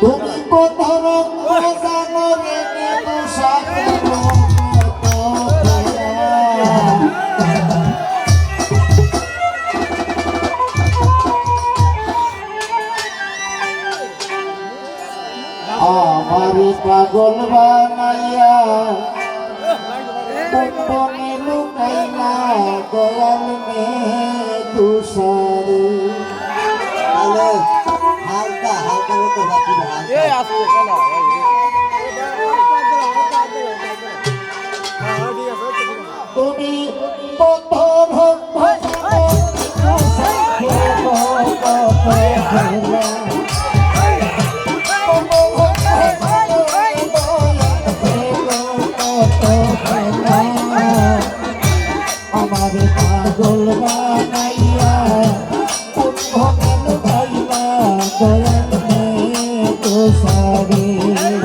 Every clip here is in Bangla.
তুমি কোথাও জানো রে সাথে আমারে পাগল বানাইয়া কুম্পনে লুকাইলা গলাল মেয়ে তুমি বন্ধ ভক্ত আমার পাগল বানাইয়া ভগবান পাইবা দয়া তো সারে।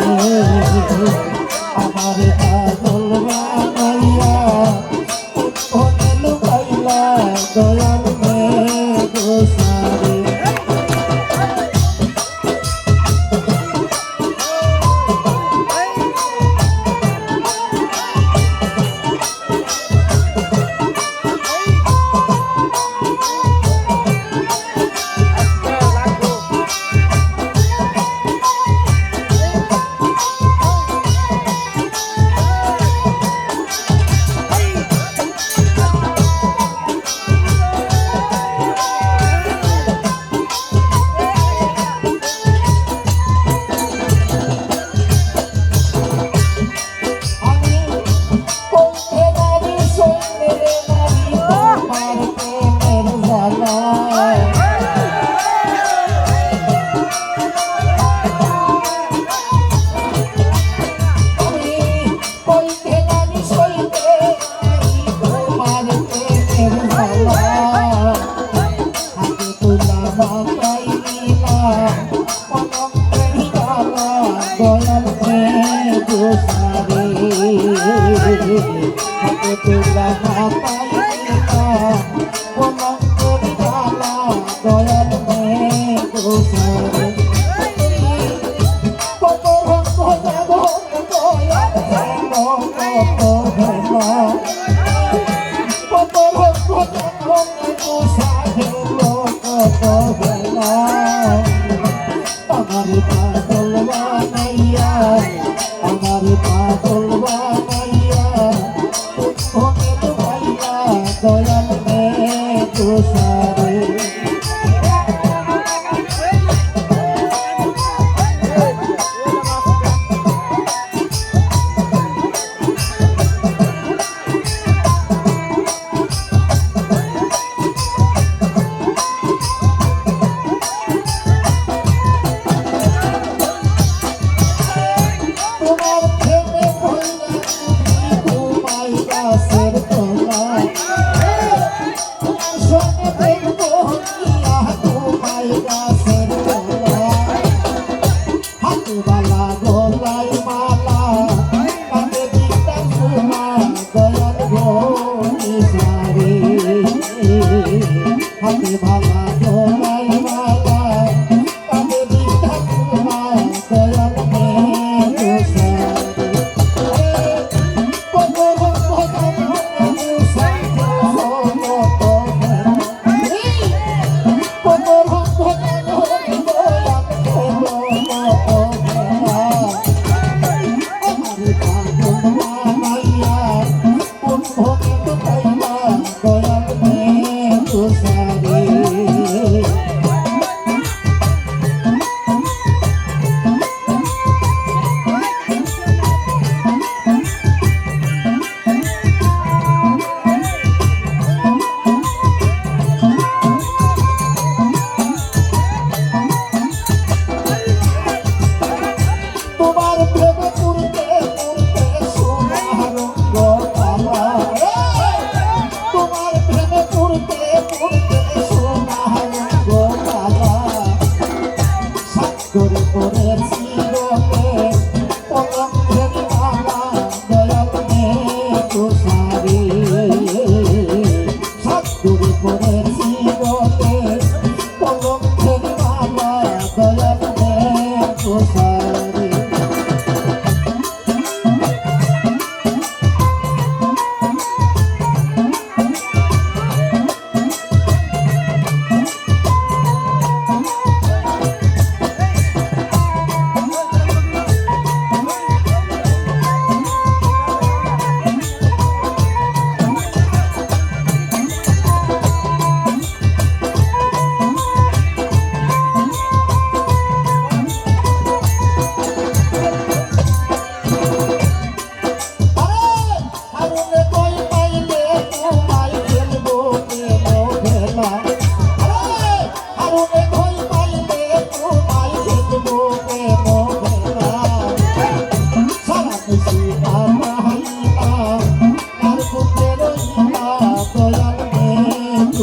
Oh,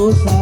Oh.